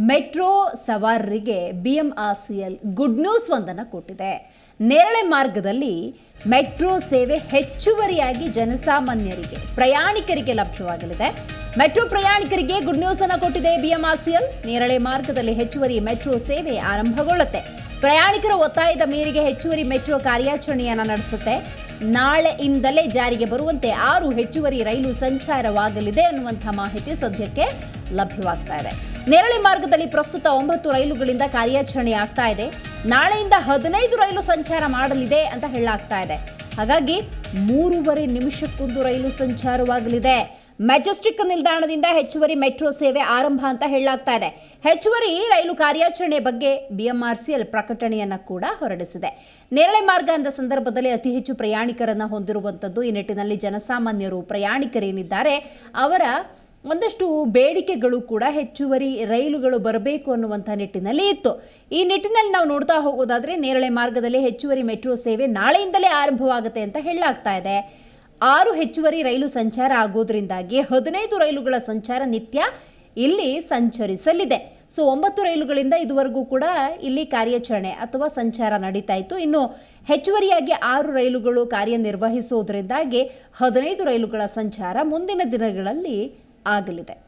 Metro ಸವಾರರಿಗೆ B M R C L good news ಒಂದನ್ನು ಕೊಟ್ಟಿದೆ. ನೇರಳೆ ಮಾರ್ಗದಲ್ಲಿ ಮೆಟ್ರೋ ಸೇವೆ ಹೆಚ್ಚುವರಿಯಾಗಿ ಜನಸಾಮಾನ್ಯರಿಗೆ, ಪ್ರಯಾಣಿಕರಿಗೆ ಲಭ್ಯವಾಗಲಿದೆ. ಮೆಟ್ರೋ ಪ್ರಯಾಣಿಕರಿಗೆ ಗುಡ್ ನ್ಯೂಸ್ ಅನ್ನು ಕೊಟ್ಟಿದೆ ಬಿಎಂಆರ್ಸಿಎಲ್. ನೇರಳೆ ಮಾರ್ಗದಲ್ಲಿ ಹೆಚ್ಚುವರಿ ಮೆಟ್ರೋ ಸೇವೆ ಆರಂಭಗೊಳ್ಳುತ್ತೆ. ಪ್ರಯಾಣಿಕರ ಒತ್ತಾಯದ ಮೇರೆಗೆ ಹೆಚ್ಚುವರಿ ಮೆಟ್ರೋ ಕಾರ್ಯಾಚರಣೆಯನ್ನು ನಡೆಸುತ್ತೆ. ನಾಳೆಯಿಂದಲೇ ಜಾರಿಗೆ ಬರುವಂತೆ ಆರು ಹೆಚ್ಚುವರಿ ರೈಲು ಸಂಚಾರವಾಗಲಿದೆ ಅನ್ನುವಂಥ ಮಾಹಿತಿ ಸದ್ಯಕ್ಕೆ ಲಭ್ಯವಾಗ್ತಾ ಇದೆ. ನೇರಳೆ ಮಾರ್ಗದಲ್ಲಿ ಪ್ರಸ್ತುತ ಒಂಬತ್ತು ರೈಲುಗಳಿಂದ ಕಾರ್ಯಾಚರಣೆ ಆಗ್ತಾ ಇದೆ. ನಾಳೆಯಿಂದ ಹದಿನೈದು ರೈಲು ಸಂಚಾರ ಮಾಡಲಿದೆ ಅಂತ ಹೇಳಲಾಗ್ತಾ ಇದೆ. ಹಾಗಾಗಿ ಮೂರುವರೆ ನಿಮಿಷಕ್ಕೊಂದು ರೈಲು ಸಂಚಾರವಾಗಲಿದೆ. ಮೆಜೆಸ್ಟಿಕ್ ನಿಲ್ದಾಣದಿಂದ ಹೆಚ್ಚುವರಿ ಮೆಟ್ರೋ ಸೇವೆ ಆರಂಭ ಅಂತ ಹೇಳಲಾಗ್ತಾ ಇದೆ. ಹೆಚ್ಚುವರಿ ರೈಲು ಕಾರ್ಯಾಚರಣೆ ಬಗ್ಗೆ ಬಿಎಂಆರ್ಸಿಎಲ್ ಪ್ರಕಟಣೆಯನ್ನ ಕೂಡ ಹೊರಡಿಸಿದೆ. ನೇರಳೆ ಮಾರ್ಗ ಅಂದ ಸಂದರ್ಭದಲ್ಲಿ ಅತಿ ಹೆಚ್ಚು ಪ್ರಯಾಣಿಕರನ್ನ ಹೊಂದಿರುವಂಥದ್ದು ಈ ನಿಟ್ಟಿನಲ್ಲಿ ಜನಸಾಮಾನ್ಯರು ಪ್ರಯಾಣಿಕರೇನಿದ್ದಾರೆ, ಅವರ ಒಂದಷ್ಟು ಬೇಡಿಕೆಗಳು ಕೂಡ ಹೆಚ್ಚುವರಿ ರೈಲುಗಳು ಬರಬೇಕು ಅನ್ನುವಂಥ ನಿಟ್ಟಿನಲ್ಲಿ ಇತ್ತು. ಈ ನಿಟ್ಟಿನಲ್ಲಿ ನಾವು ನೋಡ್ತಾ ಹೋಗೋದಾದ್ರೆ ನೇರಳೆ ಮಾರ್ಗದಲ್ಲಿ ಹೆಚ್ಚುವರಿ ಮೆಟ್ರೋ ಸೇವೆ ನಾಳೆಯಿಂದಲೇ ಆರಂಭವಾಗುತ್ತೆ ಅಂತ ಹೇಳಲಾಗ್ತಾ ಇದೆ. ಆರು ಹೆಚ್ಚುವರಿ ರೈಲು ಸಂಚಾರ ಆಗೋದ್ರಿಂದಾಗಿ ಹದಿನೈದು ರೈಲುಗಳ ಸಂಚಾರ ನಿತ್ಯ ಇಲ್ಲಿ ಸಂಚರಿಸಲಿದೆ. ಸೊ, ಒಂಬತ್ತು ರೈಲುಗಳಿಂದ ಇದುವರೆಗೂ ಕೂಡ ಇಲ್ಲಿ ಕಾರ್ಯಾಚರಣೆ ಅಥವಾ ಸಂಚಾರ ನಡೀತಾ ಇತ್ತು. ಇನ್ನು ಹೆಚ್ಚುವರಿಯಾಗಿ ಆರು ರೈಲುಗಳು ಕಾರ್ಯನಿರ್ವಹಿಸುವುದರಿಂದಾಗಿ ಹದಿನೈದು ರೈಲುಗಳ ಸಂಚಾರ ಮುಂದಿನ ದಿನಗಳಲ್ಲಿ ಆಗಲಿದೆ.